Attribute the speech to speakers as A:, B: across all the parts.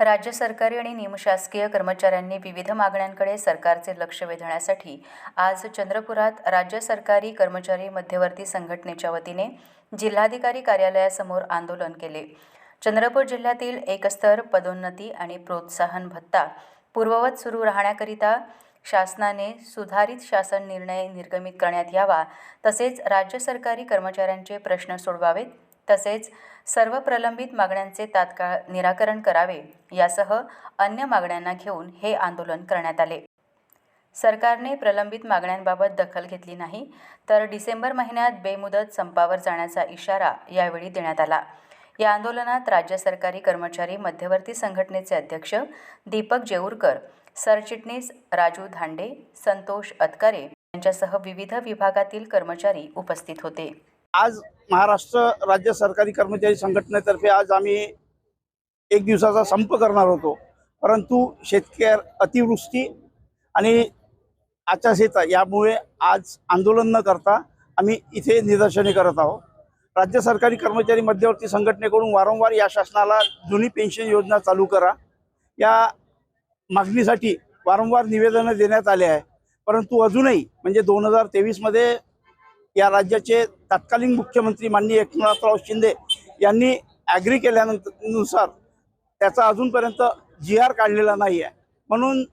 A: राज्य सरकारी आणि निमशासकीय कर्मचाऱ्यांनी विविध मागण्यांकडे सरकारचे लक्ष वेधण्यासाठी आज चंद्रपुरात राज्य सरकारी कर्मचारी मध्यवर्ती संघटनेच्या वतीने जिल्हाधिकारी कार्यालयासमोर आंदोलन केले. चंद्रपूर जिल्ह्यातील एकस्तर पदोन्नती आणि प्रोत्साहन भत्ता पूर्ववत सुरू राहण्याकरिता शासनाने सुधारित शासन निर्णय निर्गमित करण्यात यावा तसेच राज्य सरकारी कर्मचाऱ्यांचे प्रश्न सोडवावेत तसेच सर्व प्रलंबित मागण्यांचे तात्काळ निराकरण करावे यासह अन्य मागण्यांना घेऊन हे आंदोलन करण्यात आले. सरकारने प्रलंबित मागण्यांबाबत दखल घेतली नाही तर डिसेंबर महिन्यात बेमुदत संपावर जाण्याचा इशारा यावेळी देण्यात आला. या आंदोलनात राज्य सरकारी कर्मचारी मध्यवर्ती संघटनेचे अध्यक्ष दीपक जेऊरकर सरचिटणीस राजू धांडे संतोष अतकारे यांच्यासह विविध विभागातील कर्मचारी उपस्थित होते.
B: आज महाराष्ट्र राज्य सरकारी कर्मचारी संघटनेतर्फे आज आम्ही एक दिवसाचा संप करणार होतो. परंतु शेतकऱ्या अतिवृष्टी आणि आचारसंहिता यामुळे आज आंदोलन न करता आम्ही इथे निदर्शने करत आहोत. राज्य सरकारी कर्मचारी मध्यवर्ती संघटनेकडून वारंवार या शासनाला जुनी पेन्शन योजना चालू करा. या मागणीसाठी वारंवार निवेदनं देण्यात आले आहे परंतु अजूनही म्हणजे दोन हजार तेवीसमध्ये या राज्याचे तत्कालीन मुख्यमंत्री माननीय एकनाथराव शिंदे यांनी ॲग्री केल्यानंतरनुसार त्याचा अजूनपर्यंत जी आर काढलेला नाही आहे. म्हणून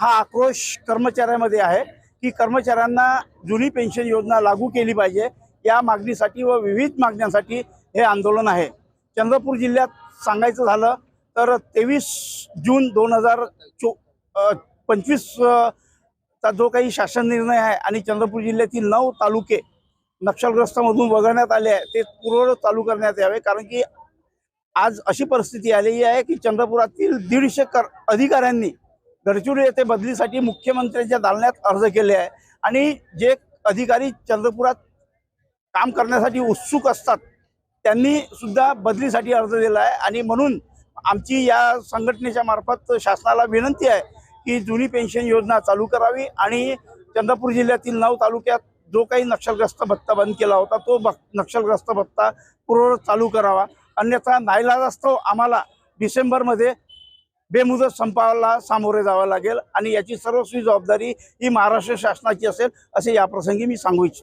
B: हा आक्रोश कर्मचाऱ्यामध्ये आहे की कर्मचाऱ्यांना जुनी पेन्शन योजना लागू केली पाहिजे. या मागणीसाठी व विविध मागण्यांसाठी हे आंदोलन आहे. चंद्रपूर जिल्ह्यात सांगायचं झालं तर तेवीस जून दोन हजार चो पंचवीसचा जो काही शासन निर्णय आहे आणि चंद्रपूर जिल्ह्यातील नऊ तालुके नक्षलग्रस्तामधून वगळण्यात आले आहे ते पूर्ववत चालू करण्यात यावे. कारण की आज अशी परिस्थिती आलेली आहे की चंद्रपुरातील दीडशे कर अधिकाऱ्यांनी गडचिरोली येथे बदलीसाठी मुख्यमंत्र्यांच्या दालण्यात अर्ज केले आहे. आणि जे अधिकारी चंद्रपुरात काम करण्यासाठी उत्सुक असतात त्यांनी सुद्धा बदलीसाठी अर्ज दिला आहे. आणि म्हणून आमची या संघटनेच्या मार्फत शासनाला विनंती आहे की जुनी पेन्शन योजना चालू करावी आणि चंद्रपूर जिल्ह्यातील नऊ तालुक्यात जो काही नक्षलग्रस्त भत्ता बंद केला होता तो नक्षलग्रस्त भत्ता पूर्ववत चालू करावा. अन्यथा नाईलाजास्तव आम्हाला डिसेंबरमध्ये बेमुदत संपाला सामोरे जावं लागेल आणि याची सर्वस्वी जबाबदारी ही महाराष्ट्र शासनाची असेल असे याप्रसंगी मी सांगू इच्छितो.